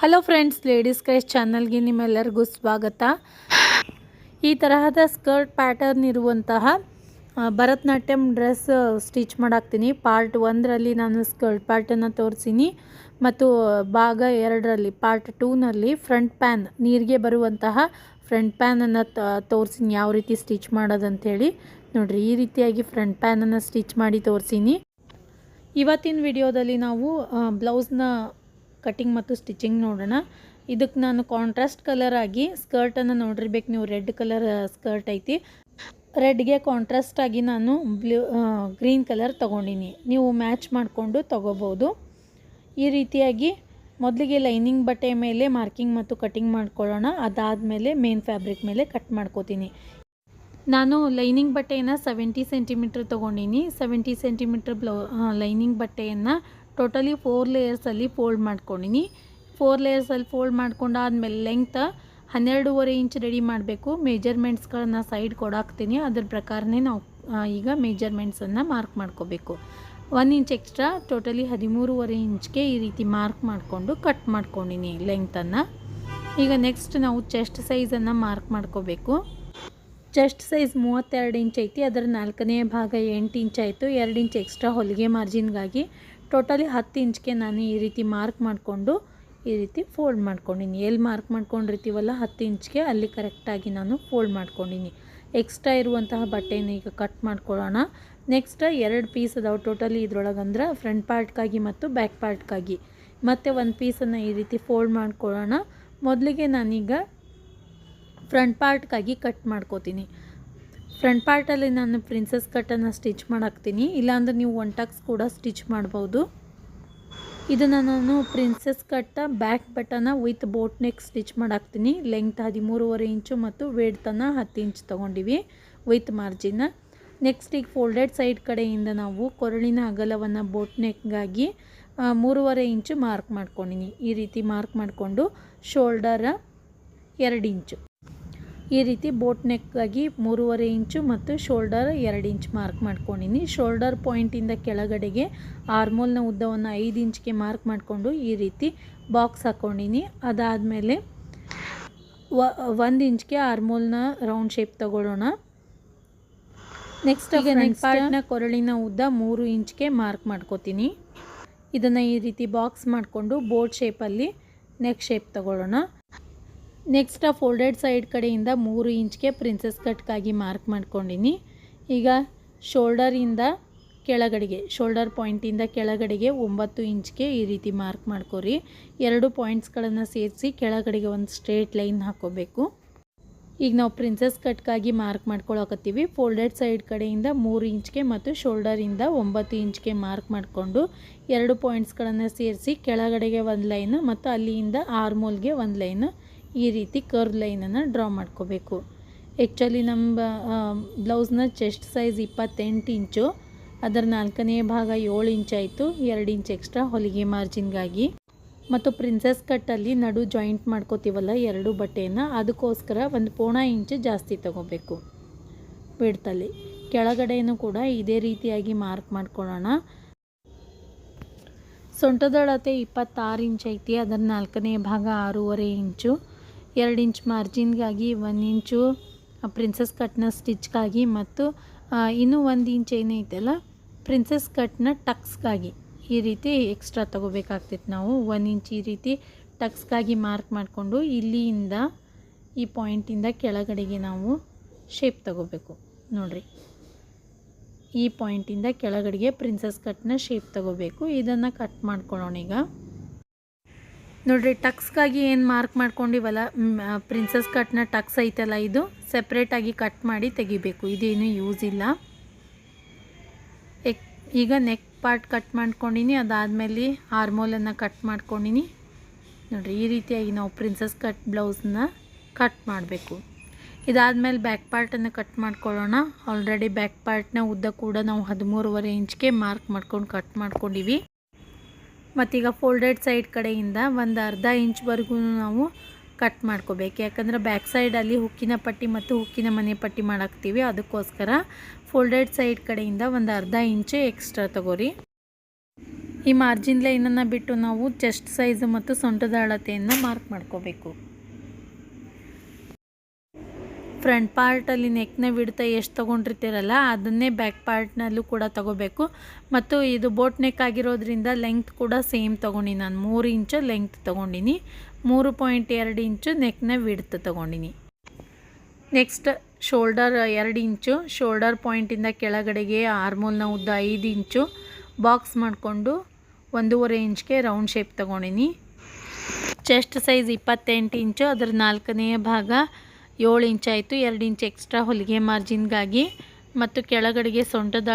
Hello friends ladies ಕ್ರೈಸ್ ಚಾನಲ್ಗೆ ನಿಮ್ಮೆಲ್ಲರಿಗೂ ಸ್ವಾಗತ. ಈ ತರಹದ ಸ್ಕರ್ಟ್ ಪ್ಯಾಟರ್ನ್ ಇರುವಂತಹ ಭರತನಾಟ್ಯಂ ಡ್ರೆಸ್ ಸ್ಟಿಚ್ ಮಾಡಾಕ್ತೀನಿ. ಪಾರ್ಟ್ ಒಂದರಲ್ಲಿ ನಾನು ಸ್ಕರ್ಟ್ ಪ್ಯಾಟರ್ನ ತೋರಿಸೀನಿ. ಮತ್ತು ಭಾಗ ಎರಡರಲ್ಲಿ ಪಾರ್ಟ್ ಟೂನಲ್ಲಿ ಫ್ರಂಟ್ ಪ್ಯಾನ್ ನೀರಿಗೆ ಬರುವಂತಹ ಫ್ರಂಟ್ ಪ್ಯಾನನ್ನು ತೋರಿಸಿನಿ. ಯಾವ ರೀತಿ ಸ್ಟಿಚ್ ಮಾಡೋದಂಥೇಳಿ ನೋಡಿರಿ. ಈ ರೀತಿಯಾಗಿ ಫ್ರಂಟ್ ಪ್ಯಾನನ್ನು ಸ್ಟಿಚ್ ಮಾಡಿ ತೋರಿಸೀನಿ. ಇವತ್ತಿನ ವಿಡಿಯೋದಲ್ಲಿ ನಾವು ಬ್ಲೌಸ್ನ ಕಟಿಂಗ್ ಮತ್ತು ಸ್ಟಿಚಿಂಗ್ ನೋಡೋಣ. ಇದಕ್ಕೆ ನಾನು ಕಾಂಟ್ರಾಸ್ಟ್ ಕಲರ್ ಆಗಿ ಸ್ಕರ್ಟನ್ನು ನೋಡಿರ್ಬೇಕು ನೀವು ರೆಡ್ ಕಲರ್ ಸ್ಕರ್ಟ್ ಐತಿ. ರೆಡ್ಗೆ ಕಾಂಟ್ರಾಸ್ಟ್ ಆಗಿ ನಾನು ಬ್ಲೂ ಗ್ರೀನ್ ಕಲರ್ ತೊಗೊಂಡಿನಿ. ನೀವು ಮ್ಯಾಚ್ ಮಾಡಿಕೊಂಡು ತೊಗೋಬೋದು. ಈ ರೀತಿಯಾಗಿ ಮೊದಲಿಗೆ ಲೈನಿಂಗ್ ಬಟ್ಟೆ ಮೇಲೆ ಮಾರ್ಕಿಂಗ್ ಮತ್ತು ಕಟಿಂಗ್ ಮಾಡ್ಕೊಳ್ಳೋಣ. ಅದಾದಮೇಲೆ ಮೇನ್ ಫ್ಯಾಬ್ರಿಕ್ ಮೇಲೆ ಕಟ್ ಮಾಡ್ಕೋತೀನಿ. ನಾನು ಲೈನಿಂಗ್ ಬಟ್ಟೆಯನ್ನು ಸೆವೆಂಟಿ ಸೆಂಟಿಮೀಟ್ರ್ ತೊಗೊಂಡಿನಿ. ಸೆವೆಂಟಿ ಸೆಂಟಿಮೀಟ್ರ್ ಬ್ಲೌ ಲೈನಿಂಗ್ ಬಟ್ಟೆಯನ್ನು ಟೋಟಲಿ ಫೋರ್ ಲೇಯರ್ಸಲ್ಲಿ ಫೋಲ್ಡ್ ಮಾಡ್ಕೊಂಡಿನಿ. ಫೋರ್ ಲೇಯರ್ಸಲ್ಲಿ ಫೋಲ್ಡ್ ಮಾಡ್ಕೊಂಡಾದ್ಮೇಲೆ ಲೆಂಗ್ತ್ ಹನ್ನೆರಡೂವರೆ ಇಂಚ್ ರೆಡಿ ಮಾಡಬೇಕು. ಮೇಜರ್ಮೆಂಟ್ಸ್ಗಳನ್ನು ಸೈಡ್ ಕೊಡಾಕ್ತೀನಿ. ಅದ್ರ ಪ್ರಕಾರನೇ ನಾವು ಈಗ ಮೆಜರ್ಮೆಂಟ್ಸನ್ನು ಮಾರ್ಕ್ ಮಾಡ್ಕೋಬೇಕು. ಒನ್ ಇಂಚ್ ಎಕ್ಸ್ಟ್ರಾ, ಟೋಟಲಿ ಹದಿಮೂರುವರೆ ಇಂಚ್ಗೆ ಈ ರೀತಿ ಮಾರ್ಕ್ ಮಾಡಿಕೊಂಡು ಕಟ್ ಮಾಡ್ಕೊಂಡಿನಿ ಲೆಂಗ್ತನ್ನು. ಈಗ ನೆಕ್ಸ್ಟ್ ನಾವು ಚೆಸ್ಟ್ ಸೈಜನ್ನು ಮಾರ್ಕ್ ಮಾಡ್ಕೋಬೇಕು. ಚೆಸ್ಟ್ ಸೈಜ್ ಮೂವತ್ತೆರಡು ಇಂಚ್ ಐತಿ. ಅದರ ನಾಲ್ಕನೇ ಭಾಗ ಎಂಟು ಇಂಚ್ ಆಯಿತು. ಎರಡು ಇಂಚ್ ಎಕ್ಸ್ಟ್ರಾ ಹೊಲಿಗೆ ಮಾರ್ಜಿನ್ಗಾಗಿ ಟೋಟಲಿ ಹತ್ತು ಇಂಚ್ಗೆ ನಾನು ಈ ರೀತಿ ಮಾರ್ಕ್ ಮಾಡಿಕೊಂಡು ಈ ರೀತಿ ಫೋಲ್ಡ್ ಮಾಡ್ಕೊಂಡಿನಿ. ಎಲ್ಲಿ ಮಾರ್ಕ್ ಮಾಡ್ಕೊಂಡಿರ್ತೀವಲ್ಲ ಹತ್ತು ಇಂಚ್ಗೆ ಅಲ್ಲಿ ಕರೆಕ್ಟಾಗಿ ನಾನು ಫೋಲ್ಡ್ ಮಾಡ್ಕೊಂಡಿನಿ. ಎಕ್ಸ್ಟ್ರಾ ಇರುವಂತಹ ಬಟ್ಟೆನ ಈಗ ಕಟ್ ಮಾಡ್ಕೊಳ್ಳೋಣ. ನೆಕ್ಸ್ಟ್ ಎರಡು ಪೀಸ್ ಅದಾವೆ ಟೋಟಲಿ ಇದ್ರೊಳಗಂದ್ರೆ ಫ್ರಂಟ್ ಪಾರ್ಟ್ಗಾಗಿ ಮತ್ತು ಬ್ಯಾಕ್ ಪಾರ್ಟ್ಗಾಗಿ ಮತ್ತು ಒಂದು ಪೀಸನ್ನು ಈ ರೀತಿ ಫೋಲ್ಡ್ ಮಾಡ್ಕೊಳ್ಳೋಣ. ಮೊದಲಿಗೆ ನಾನೀಗ ಫ್ರಂಟ್ ಪಾರ್ಟ್ಗಾಗಿ ಕಟ್ ಮಾಡ್ಕೋತೀನಿ. ಫ್ರಂಟ್ ಪಾರ್ಟಲ್ಲಿ ನಾನು ಪ್ರಿನ್ಸಸ್ ಕಟ್ಟನ್ನು ಸ್ಟಿಚ್ ಮಾಡಾಕ್ತೀನಿ. ಇಲ್ಲಾಂದ್ರೆ ನೀವು ಒನ್ ಟಾಕ್ಸ್ ಕೂಡ ಸ್ಟಿಚ್ ಮಾಡ್ಬೋದು. ಇದನ್ನು ನಾನು ಪ್ರಿನ್ಸಸ್ ಕಟ್ಟ back button with boat neck stitch ಮಾಡಾಕ್ತೀನಿ. ಲೆಂಗ್ತ್ ಹದಿಮೂರುವರೆ ಇಂಚು ಮತ್ತು ವೇಡ್ತನ ಹತ್ತು ಇಂಚ್ ತೊಗೊಂಡಿವಿ ವಿತ್ ಮಾರ್ಜಿನ್ನ ನೆಕ್ಸ್ಟ್ ಈಗ ಫೋಲ್ಡೆಡ್ ಸೈಡ್ ಕಡೆಯಿಂದ ನಾವು ಕೊರಳಿನ ಅಗಲವನ್ನು ಬೋಟ್ ನೆಕ್ಗಾಗಿ ಮೂರುವರೆ ಇಂಚು ಮಾರ್ಕ್ ಮಾಡ್ಕೊಂಡಿನಿ. ಈ ರೀತಿ ಮಾರ್ಕ್ ಮಾಡಿಕೊಂಡು ಶೋಲ್ಡರ ಎರಡು ಇಂಚು ಈ ರೀತಿ ಬೋಟ್ ನೆಕ್ಕಾಗಿ ಮೂರುವರೆ ಇಂಚು ಮತ್ತು ಶೋಲ್ಡರ್ ಎರಡು ಇಂಚ್ ಮಾರ್ಕ್ ಮಾಡ್ಕೊಂಡಿನಿ. ಶೋಲ್ಡರ್ ಪಾಯಿಂಟಿಂದ ಕೆಳಗಡೆಗೆ ಆರ್ಮೋಲ್ನ ಉದ್ದವನ್ನು ಐದು ಇಂಚ್ಗೆ ಮಾರ್ಕ್ ಮಾಡಿಕೊಂಡು ಈ ರೀತಿ ಬಾಕ್ಸ್ ಹಾಕ್ಕೊಂಡಿನಿ ಅದಾದಮೇಲೆ ವ ಒಂದು ಇಂಚ್ಗೆ ಆರ್ಮೋಲ್ನ ರೌಂಡ್ ಶೇಪ್ ತಗೊಳ್ಳೋಣ. ನೆಕ್ಸ್ಟ್ ಈಗ ನೆಕ್ಸ್ಟ್ ಪಾರ್ಟ್ನ ಕೊರಳಿನ ಉದ್ದ ಮೂರು ಇಂಚ್ಗೆ ಮಾರ್ಕ್ ಮಾಡ್ಕೋತೀನಿ. ಇದನ್ನು ಈ ರೀತಿ ಬಾಕ್ಸ್ ಮಾಡಿಕೊಂಡು ಬೋಟ್ ಶೇಪಲ್ಲಿ ನೆಕ್ ಶೇಪ್ ತಗೊಳ್ಳೋಣ. ನೆಕ್ಸ್ಟ್ ಆ ಫೋಲ್ಡೆಡ್ ಸೈಡ್ ಕಡೆಯಿಂದ ಮೂರು ಇಂಚ್ಗೆ ಪ್ರಿನ್ಸಸ್ ಕಟ್ಗಾಗಿ ಮಾರ್ಕ್ ಮಾಡ್ಕೊಂಡಿನಿ. ಈಗ ಶೋಲ್ಡರಿಂದ ಕೆಳಗಡೆಗೆ, ಶೋಲ್ಡರ್ ಪಾಯಿಂಟಿಂದ ಕೆಳಗಡೆಗೆ ಒಂಬತ್ತು ಇಂಚ್ಗೆ ಈ ರೀತಿ ಮಾರ್ಕ್ ಮಾಡ್ಕೊರಿ. ಎರಡು ಪಾಯಿಂಟ್ಸ್ಗಳನ್ನು ಸೇರಿಸಿ ಕೆಳಗಡೆಗೆ ಒಂದು ಸ್ಟ್ರೇಟ್ ಲೈನ್ ಹಾಕೋಬೇಕು. ಈಗ ನಾವು ಪ್ರಿನ್ಸಸ್ ಕಟ್ಗಾಗಿ ಮಾರ್ಕ್ ಮಾಡ್ಕೊಳಕತ್ತೀವಿ. ಫೋಲ್ಡೆಡ್ ಸೈಡ್ ಕಡೆಯಿಂದ ಮೂರು ಇಂಚ್ಗೆ ಮತ್ತು ಶೋಲ್ಡರಿಂದ ಒಂಬತ್ತು ಇಂಚ್ಗೆ ಮಾರ್ಕ್ ಮಾಡಿಕೊಂಡು ಎರಡು ಪಾಯಿಂಟ್ಸ್ಗಳನ್ನು ಸೇರಿಸಿ ಕೆಳಗಡೆಗೆ ಒಂದು ಲೈನು ಮತ್ತು ಅಲ್ಲಿಯಿಂದ ಆರ್ಮೋಲ್ಗೆ ಒಂದು ಲೈನ್ ಈ ರೀತಿ ಕರ್ವ್ ಲೈನನ್ನು ಡ್ರಾ ಮಾಡ್ಕೋಬೇಕು. ಆ್ಯಕ್ಚುಲಿ ನಮ್ಮ ಬ್ಲೌಸ್ನ ಚೆಸ್ಟ್ ಸೈಜ್ ಇಪ್ಪತ್ತೆಂಟು ಇಂಚು, ಅದರ ನಾಲ್ಕನೇ ಭಾಗ ಏಳು ಇಂಚ್ ಆಯಿತು, ಎರಡು ಇಂಚ್ ಎಕ್ಸ್ಟ್ರಾ ಹೊಲಿಗೆ ಮಾರ್ಜಿನ್ಗಾಗಿ ಮತ್ತು ಪ್ರಿನ್ಸೆಸ್ ಕಟ್ಟಲ್ಲಿ ನಡು ಜಾಯಿಂಟ್ ಮಾಡ್ಕೋತೀವಲ್ಲ, ಎರಡು ಬಟ್ಟೆಯನ್ನು, ಅದಕ್ಕೋಸ್ಕರ ಒಂದು ಪೋಣ ಇಂಚು ಜಾಸ್ತಿ ತಗೋಬೇಕು. ಬಿಡ್ತಲ್ಲಿ ಕೆಳಗಡೆಯೂ ಕೂಡ ಇದೇ ರೀತಿಯಾಗಿ ಮಾರ್ಕ್ ಮಾಡ್ಕೊಳ್ಳೋಣ. ಸೊಂಟದಳತೆ ಇಪ್ಪತ್ತಾರು ಇಂಚ್ ಐತಿ, ಅದರ ನಾಲ್ಕನೇ ಭಾಗ ಆರೂವರೆ ಇಂಚು. ಎರಡು ಇಂಚ್ ಮಾರ್ಜಿನ್ಗಾಗಿ, ಒಂದು ಇಂಚು ಪ್ರಿನ್ಸಸ್ ಕಟ್ನ ಸ್ಟಿಚ್ಗಾಗಿ ಮತ್ತು ಇನ್ನೂ ಒಂದು ಇಂಚ್ ಏನೈತಲ್ಲ ಪ್ರಿನ್ಸಸ್ ಕಟ್ನ ಟಕ್ಸ್ಗಾಗಿ ಈ ರೀತಿ ಎಕ್ಸ್ಟ್ರಾ ತೊಗೋಬೇಕಾಗ್ತೈತೆ ನಾವು. ಒಂದು ಇಂಚ್ ಈ ರೀತಿ ಟಕ್ಸ್ಗಾಗಿ ಮಾರ್ಕ್ ಮಾಡಿಕೊಂಡು ಇಲ್ಲಿಯಿಂದ ಈ ಪಾಯಿಂಟಿಂದ ಕೆಳಗಡೆಗೆ ನಾವು ಶೇಪ್ ತಗೋಬೇಕು. ನೋಡಿರಿ. ಈ ಪಾಯಿಂಟಿಂದ ಕೆಳಗಡೆಗೆ ಪ್ರಿನ್ಸಸ್ ಕಟ್ನ ಶೇಪ್ ತಗೋಬೇಕು. ಇದನ್ನು ಕಟ್ ಮಾಡ್ಕೊಳ್ಳೋಣ ಈಗ ನೋಡಿರಿ, ಟಕ್ಸ್ಗಾಗಿ ಏನು ಮಾರ್ಕ್ ಮಾಡ್ಕೊಂಡಿವಲ್ಲ ಪ್ರಿನ್ಸಸ್ ಕಟ್ನ ಟಕ್ಸ್ ಐತಲ್ಲ ಇದು ಸೆಪ್ರೇಟಾಗಿ ಕಟ್ ಮಾಡಿ ತೆಗಿಬೇಕು. ಇದೇನು ಯೂಸ್ ಇಲ್ಲ. ಎಕ್, ಈಗ ನೆಕ್ ಪಾರ್ಟ್ ಕಟ್ ಮಾಡ್ಕೊಂಡಿನಿ, ಅದಾದಮೇಲೆ ಹಾರ್ಮೋಲನ್ನು ಕಟ್ ಮಾಡ್ಕೊಂಡಿನಿ. ನೋಡಿರಿ, ಈ ರೀತಿಯಾಗಿ ನಾವು ಪ್ರಿನ್ಸಸ್ ಕಟ್ ಬ್ಲೌಸನ್ನ ಕಟ್ ಮಾಡಬೇಕು. ಇದಾದಮೇಲೆ ಬ್ಯಾಕ್ ಪಾರ್ಟನ್ನು ಕಟ್ ಮಾಡ್ಕೊಳ್ಳೋಣ. ಆಲ್ರೆಡಿ ಬ್ಯಾಕ್ ಪಾರ್ಟ್ನ ಉದ್ದ ಕೂಡ ನಾವು ಹದಿಮೂರುವರೆ ಇಂಚ್ಗೆ ಮಾರ್ಕ್ ಮಾಡ್ಕೊಂಡು ಕಟ್ ಮಾಡ್ಕೊಂಡಿವಿ. ಮತ್ತೀಗ ಫೋಲ್ಡೆಡ್ ಸೈಡ್ ಕಡೆಯಿಂದ ಒಂದು ಅರ್ಧ ಇಂಚ್ವರೆಗೂ ನಾವು ಕಟ್ ಮಾಡ್ಕೋಬೇಕು. ಯಾಕಂದ್ರೆ ಬ್ಯಾಕ್ ಸೈಡಲ್ಲಿ ಹುಕ್ಕಿನ ಪಟ್ಟಿ ಮತ್ತು ಹುಕ್ಕಿನ ಮನೆ ಪಟ್ಟಿ ಮಾಡಾಕ್ತೀವಿ. ಅದಕ್ಕೋಸ್ಕರ ಫೋಲ್ಡೆಡ್ ಸೈಡ್ ಕಡೆಯಿಂದ ಒಂದು ಅರ್ಧ ಇಂಚು ಎಕ್ಸ್ಟ್ರಾ ತಗೋರಿ. ಈ ಮಾರ್ಜಿನ್ ಲೈನನ್ನು ಬಿಟ್ಟು ನಾವು ಚೆಸ್ಟ್ ಸೈಜ್ ಮತ್ತು ಸೊಂಟದ ಅಳತೆಯನ್ನು ಮಾರ್ಕ್ ಮಾಡ್ಕೋಬೇಕು. ಫ್ರಂಟ್ ಪಾರ್ಟಲ್ಲಿ ನೆಕ್ನ ಬಿಡ್ತಾ ಎಷ್ಟು ತೊಗೊಂಡಿರ್ತೀರಲ್ಲ, ಅದನ್ನೇ ಬ್ಯಾಕ್ ಪಾರ್ಟ್ನಲ್ಲೂ ಕೂಡ ತೊಗೋಬೇಕು. ಮತ್ತು ಇದು ಬೋಟ್ ನೆಕ್ ಆಗಿರೋದ್ರಿಂದ ಲೆಂಗ್ತ್ ಕೂಡ ಸೇಮ್ ತೊಗೊಂಡಿನಿ ನಾನು. ಮೂರು ಇಂಚು ಲೆಂಗ್ತ್ ತೊಗೊಂಡಿನಿ. ಮೂರು ಪಾಯಿಂಟ್ ಎರಡು ಇಂಚು ನೆಕ್ನ ವಿಡ್ತ್ ತೊಗೊಂಡಿನಿ. ನೆಕ್ಸ್ಟ್ ಶೋಲ್ಡರ್ ಎರಡು ಇಂಚು, ಶೋಲ್ಡರ್ ಪಾಯಿಂಟಿಂದ ಕೆಳಗಡೆಗೆ ಆರ್ಮೋಲ್ನ ಉದ್ದ ಐದು ಇಂಚು, ಬಾಕ್ಸ್ ಮಾಡಿಕೊಂಡು ಒಂದೂವರೆ ಇಂಚ್ಗೆ ರೌಂಡ್ ಶೇಪ್ ತೊಗೊಂಡಿನಿ. ಚೆಸ್ಟ್ ಸೈಜ್ ಇಪ್ಪತ್ತೆಂಟು ಇಂಚು, ಅದರ ನಾಲ್ಕನೆಯ ಭಾಗ ಏಳು ಇಂಚ್ ಆಯಿತು, ಎರಡು ಇಂಚ್ ಎಕ್ಸ್ಟ್ರಾ ಹೊಲಿಗೆ ಮಾರ್ಜಿನ್ಗಾಗಿ ಮತ್ತು ಕೆಳಗಡೆಗೆ ಸೊಂಟದ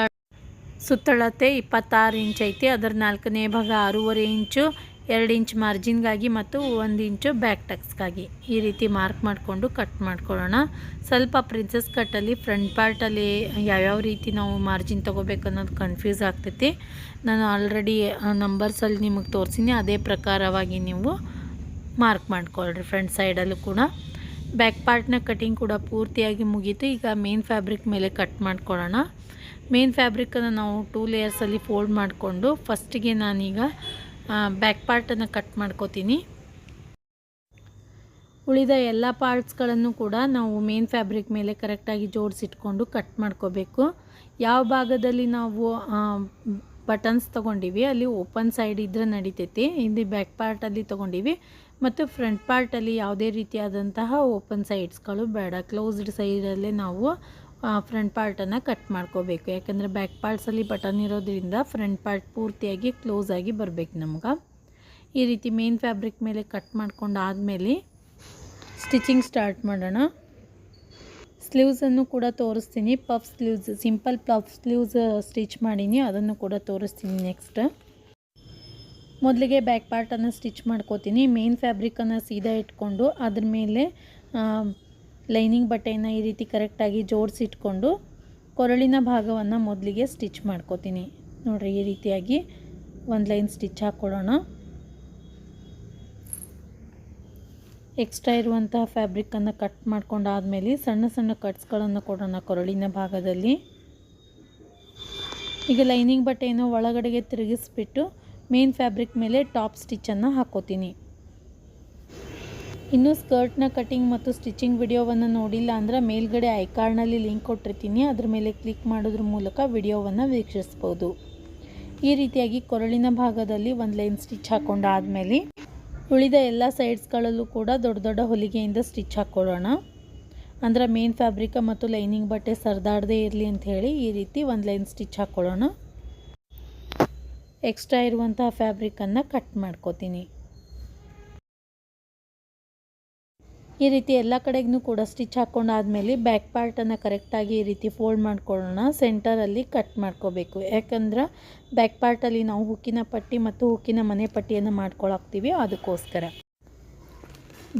ಸುತ್ತಳತೆ ಇಪ್ಪತ್ತಾರು ಇಂಚ್ ಐತಿ, ಅದರ ನಾಲ್ಕನೇ ಭಾಗ ಆರೂವರೆ ಇಂಚು, ಎರಡು ಇಂಚ್ ಮಾರ್ಜಿನ್ಗಾಗಿ ಮತ್ತು ಒಂದು ಇಂಚು ಬ್ಯಾಕ್ ಟಕ್ಸ್ಗಾಗಿ ಈ ರೀತಿ ಮಾರ್ಕ್ ಮಾಡಿಕೊಂಡು ಕಟ್ ಮಾಡ್ಕೊಳ್ಳೋಣ. ಸ್ವಲ್ಪ ಪ್ರಿನ್ಸಸ್ ಕಟ್ಟಲ್ಲಿ ಫ್ರಂಟ್ ಪಾರ್ಟಲ್ಲಿ ಯಾವ್ಯಾವ ರೀತಿ ನಾವು ಮಾರ್ಜಿನ್ ತೊಗೋಬೇಕು ಅನ್ನೋದು ಕನ್ಫ್ಯೂಸ್ ಆಗ್ತೈತಿ. ನಾನು ಆಲ್ರೆಡಿ ನಂಬರ್ಸಲ್ಲಿ ನಿಮಗೆ ತೋರಿಸಿನಿ, ಅದೇ ಪ್ರಕಾರವಾಗಿ ನೀವು ಮಾರ್ಕ್ ಮಾಡ್ಕೊಳ್ರಿ ಫ್ರಂಟ್ ಸೈಡಲ್ಲೂ ಕೂಡ. ಬ್ಯಾಕ್ ಪಾರ್ಟ್ನ ಕಟಿಂಗ್ ಕೂಡ ಪೂರ್ತಿಯಾಗಿ ಮುಗೀತು. ಈಗ ಮೇನ್ ಫ್ಯಾಬ್ರಿಕ್ ಮೇಲೆ ಕಟ್ ಮಾಡ್ಕೊಳ್ಳೋಣ. ಮೇನ್ ಫ್ಯಾಬ್ರಿಕ್ಕನ್ನು ನಾವು ಟೂ ಲೇಯರ್ಸಲ್ಲಿ ಫೋಲ್ಡ್ ಮಾಡಿಕೊಂಡು ಫಸ್ಟಿಗೆ ನಾನೀಗ ಬ್ಯಾಕ್ ಪಾರ್ಟನ್ನು ಕಟ್ ಮಾಡ್ಕೋತೀನಿ. ಉಳಿದ ಎಲ್ಲ ಪಾರ್ಟ್ಸ್ಗಳನ್ನು ಕೂಡ ನಾವು ಮೇನ್ ಫ್ಯಾಬ್ರಿಕ್ ಮೇಲೆ ಕರೆಕ್ಟಾಗಿ ಜೋಡಿಸಿಟ್ಕೊಂಡು ಕಟ್ ಮಾಡ್ಕೋಬೇಕು. ಯಾವ ಭಾಗದಲ್ಲಿ ನಾವು ಬಟನ್ಸ್ ತೊಗೊಂಡಿವಿ, ಅಲ್ಲಿ ಓಪನ್ ಸೈಡ್ ಇದ್ರೆ ನಡಿತೈತಿ. ಇಲ್ಲಿ ಬ್ಯಾಕ್ ಪಾರ್ಟಲ್ಲಿ ತೊಗೊಂಡಿವಿ. ಮತ್ತು ಫ್ರಂಟ್ ಪಾರ್ಟಲ್ಲಿ ಯಾವುದೇ ರೀತಿಯಾದಂತಹ ಓಪನ್ ಸೈಡ್ಸ್ಗಳು ಬೇಡ. ಕ್ಲೋಸ್ಡ್ ಸೈಡಲ್ಲೇ ನಾವು ಫ್ರಂಟ್ ಪಾರ್ಟನ್ನು ಕಟ್ ಮಾಡ್ಕೋಬೇಕು. ಯಾಕಂದರೆ ಬ್ಯಾಕ್ ಪಾರ್ಟ್ಸಲ್ಲಿ ಬಟನ್ ಇರೋದ್ರಿಂದ ಫ್ರಂಟ್ ಪಾರ್ಟ್ ಪೂರ್ತಿಯಾಗಿ ಕ್ಲೋಸ್ ಆಗಿ ಬರಬೇಕು ನಮ್ಗೆ. ಈ ರೀತಿ ಮೇನ್ ಫ್ಯಾಬ್ರಿಕ್ ಮೇಲೆ ಕಟ್ ಮಾಡ್ಕೊಂಡು ಆದಮೇಲೆ ಸ್ಟಿಚಿಂಗ್ ಸ್ಟಾರ್ಟ್ ಮಾಡೋಣ ಸ್ಲೀವ್ಸನ್ನು ಕೂಡ ತೋರಿಸ್ತೀನಿ. Puff sleeves simple puff sleeves stitch ಮಾಡೀನಿ. ಅದನ್ನು ಕೂಡ ತೋರಿಸ್ತೀನಿ ನೆಕ್ಸ್ಟ್ ಮೊದಲಿಗೆ ಬ್ಯಾಕ್ ಪಾರ್ಟನ್ನು ಸ್ಟಿಚ್ ಮಾಡ್ಕೋತೀನಿ. ಮೇನ್ ಫ್ಯಾಬ್ರಿಕನ್ನು ಸೀದಾ ಇಟ್ಕೊಂಡು ಅದ್ರ ಮೇಲೆ ಲೈನಿಂಗ್ ಬಟ್ಟೆಯನ್ನು ಈ ರೀತಿ ಕರೆಕ್ಟಾಗಿ ಜೋಡಿಸಿಟ್ಕೊಂಡು ಕೊರಳಿನ ಭಾಗವನ್ನು ಮೊದಲಿಗೆ ಸ್ಟಿಚ್ ಮಾಡ್ಕೋತೀನಿ. ನೋಡಿರಿ, ಈ ರೀತಿಯಾಗಿ ಒಂದು ಲೈನ್ ಸ್ಟಿಚ್ ಹಾಕ್ಕೊಳ್ಳೋಣ ಎಕ್ಸ್ಟ್ರಾ ಇರುವಂತಹ ಫ್ಯಾಬ್ರಿಕ್ಕನ್ನು ಕಟ್ ಮಾಡ್ಕೊಂಡಾದಮೇಲೆ ಸಣ್ಣ ಸಣ್ಣ ಕಟ್ಸ್ಗಳನ್ನು ಕೊಡೋಣ ಕೊರಳಿನ ಭಾಗದಲ್ಲಿ. ಈಗ ಲೈನಿಂಗ್ ಬಟ್ಟೆಯನ್ನು ಒಳಗಡೆಗೆ ತಿರುಗಿಸ್ಬಿಟ್ಟು ಮೇನ್ ಫ್ಯಾಬ್ರಿಕ್ ಮೇಲೆ ಟಾಪ್ ಸ್ಟಿಚ್ಚನ್ನು ಹಾಕೋತೀನಿ. ಇನ್ನು ಸ್ಕರ್ಟ್ನ ಕಟಿಂಗ್ ಮತ್ತು ಸ್ಟಿಚಿಂಗ್ ವಿಡಿಯೋವನ್ನು ನೋಡಿಲ್ಲ ಅಂದರೆ ಮೇಲ್ಗಡೆ ಐಕಾರ್ಡ್ನಲ್ಲಿ ಲಿಂಕ್ ಕೊಟ್ಟಿರ್ತೀನಿ. ಅದ್ರ ಮೇಲೆ ಕ್ಲಿಕ್ ಮಾಡೋದ್ರ ಮೂಲಕ ವಿಡಿಯೋವನ್ನು ವೀಕ್ಷಿಸ್ಬೋದು. ಈ ರೀತಿಯಾಗಿ ಕೊರಳಿನ ಭಾಗದಲ್ಲಿ ಒಂದು ಲೈನ್ ಸ್ಟಿಚ್ ಹಾಕೊಂಡಾದಮೇಲೆ ಉಳಿದ ಎಲ್ಲ ಸೈಡ್ಸ್ಗಳಲ್ಲೂ ಕೂಡ ದೊಡ್ಡ ದೊಡ್ಡ ಹೊಲಿಗೆಯಿಂದ ಸ್ಟಿಚ್ ಹಾಕ್ಕೊಳ್ಳೋಣ ಅಂದರೆ ಮೇನ್ ಫ್ಯಾಬ್ರಿಕ ಮತ್ತು ಲೈನಿಂಗ್ ಬಟ್ಟೆ ಸರಿದಾಡದೇ ಇರಲಿ ಅಂತ ಹೇಳಿ ಈ ರೀತಿ ಒಂದು ಲೈನ್ ಸ್ಟಿಚ್ ಹಾಕ್ಕೊಳ್ಳೋಣ ಎಕ್ಸ್ಟ್ರಾ ಇರುವಂಥ ಫ್ಯಾಬ್ರಿಕನ್ನು ಕಟ್ ಮಾಡ್ಕೋತೀನಿ. ಈ ರೀತಿ ಎಲ್ಲ ಕಡೆಗೂ ಕೂಡ ಸ್ಟಿಚ್ ಹಾಕ್ಕೊಂಡಾದ್ಮೇಲೆ ಬ್ಯಾಕ್ ಪಾರ್ಟನ್ನು ಕರೆಕ್ಟಾಗಿ ಈ ರೀತಿ ಫೋಲ್ಡ್ ಮಾಡ್ಕೊಳ್ಳೋಣ. ಸೆಂಟರಲ್ಲಿ ಕಟ್ ಮಾಡ್ಕೋಬೇಕು. ಯಾಕಂದ್ರೆ ಬ್ಯಾಕ್ ಪಾರ್ಟಲ್ಲಿ ನಾವು ಹುಕ್ಕಿನ ಪಟ್ಟಿ ಮತ್ತು ಹುಕ್ಕಿನ ಮನೆ ಪಟ್ಟಿಯನ್ನು ಮಾಡ್ಕೊಳಾಕ್ತೀವಿ ಅದಕ್ಕೋಸ್ಕರ.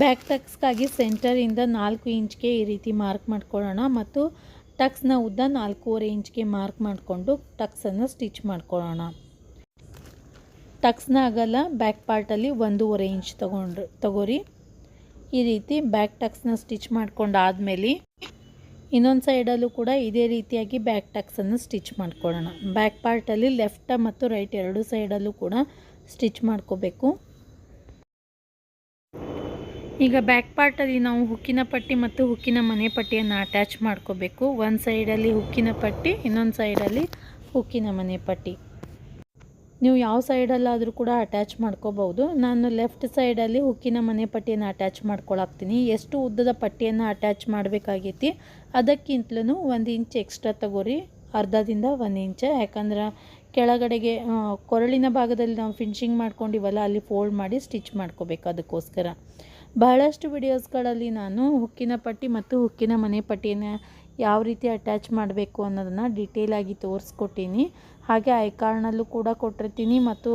ಬ್ಯಾಕ್ ಟಕ್ಸ್ಗಾಗಿ ಸೆಂಟರಿಂದ ನಾಲ್ಕು ಇಂಚ್ಗೆ ಈ ರೀತಿ ಮಾರ್ಕ್ ಮಾಡ್ಕೊಳ್ಳೋಣ ಮತ್ತು ಟಕ್ಸ್ನ ಉದ್ದ ನಾಲ್ಕೂವರೆ ಇಂಚ್ಗೆ ಮಾರ್ಕ್ ಮಾಡಿಕೊಂಡು ಟಕ್ಸನ್ನು ಸ್ಟಿಚ್ ಮಾಡ್ಕೊಳ್ಳೋಣ. ಟಕ್ಸ್ನ ಆಗಲ್ಲ ಬ್ಯಾಕ್ ಪಾರ್ಟಲ್ಲಿ ಒಂದೂವರೆ ಇಂಚ್ ತಗೊಂಡ್ರೆ. ತಗೋರಿ. ಈ ರೀತಿ ಬ್ಯಾಕ್ ಟಕ್ಸ್ನ ಸ್ಟಿಚ್ ಮಾಡ್ಕೊಂಡಾದ್ಮೇಲೆ ಇನ್ನೊಂದು ಸೈಡಲ್ಲೂ ಕೂಡ ಇದೇ ರೀತಿಯಾಗಿ ಬ್ಯಾಕ್ ಟಕ್ಸನ್ನು ಸ್ಟಿಚ್ ಮಾಡ್ಕೊಳ್ಳೋಣ ಬ್ಯಾಕ್ ಪಾರ್ಟಲ್ಲಿ ಲೆಫ್ಟ ಮತ್ತು ರೈಟ್ ಎರಡು ಸೈಡಲ್ಲೂ ಕೂಡ ಸ್ಟಿಚ್ ಮಾಡ್ಕೋಬೇಕು. ಈಗ ಬ್ಯಾಕ್ ಪಾರ್ಟಲ್ಲಿ ನಾವು ಹುಕ್ಕಿನ ಪಟ್ಟಿ ಮತ್ತು ಹುಕ್ಕಿನ ಮನೆ ಪಟ್ಟಿಯನ್ನು ಅಟ್ಯಾಚ್ ಮಾಡ್ಕೋಬೇಕು. ಒಂದು ಸೈಡಲ್ಲಿ ಹುಕ್ಕಿನ ಪಟ್ಟಿ, ಇನ್ನೊಂದು ಸೈಡಲ್ಲಿ ಹುಕ್ಕಿನ ಮನೆ ಪಟ್ಟಿ. ನೀವು ಯಾವ ಸೈಡಲ್ಲಾದರೂ ಕೂಡ ಅಟ್ಯಾಚ್ ಮಾಡ್ಕೋಬೋದು ನಾನು ಲೆಫ್ಟ್ ಸೈಡಲ್ಲಿ ಹುಕ್ಕಿನ ಮನೆ ಪಟ್ಟಿಯನ್ನು ಅಟ್ಯಾಚ್ ಮಾಡ್ಕೊಳಾಕ್ತೀನಿ. ಎಷ್ಟು ಉದ್ದದ ಪಟ್ಟಿಯನ್ನು ಅಟ್ಯಾಚ್ ಮಾಡಬೇಕಾಗೈತಿ ಅದಕ್ಕಿಂತಲೂ ಒಂದು ಇಂಚ್ ಎಕ್ಸ್ಟ್ರಾ ತಗೋರಿ. ಅರ್ಧದಿಂದ ಒಂದು ಇಂಚ ಯಾಕಂದ್ರೆ ಕೆಳಗಡೆಗೆ ಕೊರಳಿನ ಭಾಗದಲ್ಲಿ ನಾವು ಫಿನಿಶಿಂಗ್ ಮಾಡ್ಕೊಂಡಿವಲ್ಲ, ಅಲ್ಲಿ ಫೋಲ್ಡ್ ಮಾಡಿ ಸ್ಟಿಚ್ ಮಾಡ್ಕೋಬೇಕು ಅದಕ್ಕೋಸ್ಕರ. ಬಹಳಷ್ಟು ವಿಡಿಯೋಸ್ಗಳಲ್ಲಿ ನಾನು ಹುಕ್ಕಿನ ಪಟ್ಟಿ ಮತ್ತು ಹುಕ್ಕಿನ ಮನೆ ಪಟ್ಟಿಯನ್ನು ಯಾವ ರೀತಿ ಅಟ್ಯಾಚ್ ಮಾಡಬೇಕು ಅನ್ನೋದನ್ನು ಆಗಿ ತೋರಿಸ್ಕೊಟ್ಟೀನಿ. ಹಾಗೆ ಐ ಕಾರ್ಡ್ನಲ್ಲೂ ಕೂಡ ಕೊಟ್ಟಿರ್ತೀನಿ ಮತ್ತು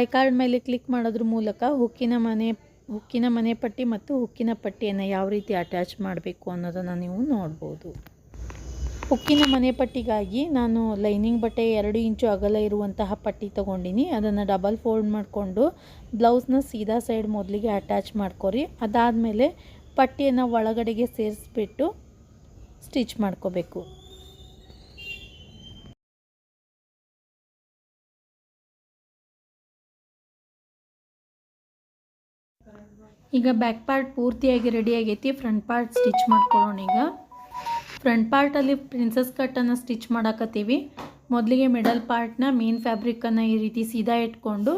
ಐ ಕಾರ್ಡ್ ಮೇಲೆ ಕ್ಲಿಕ್ ಮಾಡೋದ್ರ ಮೂಲಕ ಹುಕ್ಕಿನ ಮನೆ ಹುಕ್ಕಿನ ಮನೆ ಪಟ್ಟಿ ಮತ್ತು ಹುಕ್ಕಿನ ಪಟ್ಟಿಯನ್ನು ಯಾವ ರೀತಿ ಅಟ್ಯಾಚ್ ಮಾಡಬೇಕು ಅನ್ನೋದನ್ನು ನೀವು ನೋಡ್ಬೋದು. ಹುಕ್ಕಿನ ಮನೆ ಪಟ್ಟಿಗಾಗಿ ನಾನು ಲೈನಿಂಗ್ ಬಟ್ಟೆ ಎರಡು ಇಂಚು ಅಗಲ ಇರುವಂತಹ ಪಟ್ಟಿ ತೊಗೊಂಡಿನಿ. ಅದನ್ನು ಡಬಲ್ ಫೋಲ್ಡ್ ಮಾಡಿಕೊಂಡು ಬ್ಲೌಸ್ನ ಸೀದಾ ಸೈಡ್ ಮೊದಲಿಗೆ ಅಟ್ಯಾಚ್ ಮಾಡ್ಕೊರಿ. ಅದಾದಮೇಲೆ ಪಟ್ಟಿಯನ್ನು ಒಳಗಡೆಗೆ ಸೇರಿಸ್ಬಿಟ್ಟು ಸ್ಟಿಚ್ ಮಾಡ್ಕೋಬೇಕು. ಈಗ ಬ್ಯಾಕ್ ಪಾರ್ಟ್ ಪೂರ್ತಿಯಾಗಿ ರೆಡಿ ಆಗೈತಿ. ಫ್ರಂಟ್ ಪಾರ್ಟ್ ಸ್ಟಿಚ್ ಮಾಡ್ಕೊಳ್ಳೋಣ ಈಗ. ಫ್ರಂಟ್ ಪಾರ್ಟಲ್ಲಿ ಪ್ರಿನ್ಸಸ್ ಕಟ್ಟನ್ನು ಸ್ಟಿಚ್ ಮಾಡಾಕತ್ತೀವಿ. ಮೊದಲಿಗೆ ಮಿಡಲ್ ಪಾರ್ಟ್ನ ಮೇನ್ ಫ್ಯಾಬ್ರಿಕ್ಕನ್ನು ಈ ರೀತಿ ಸೀದಾ ಇಟ್ಕೊಂಡು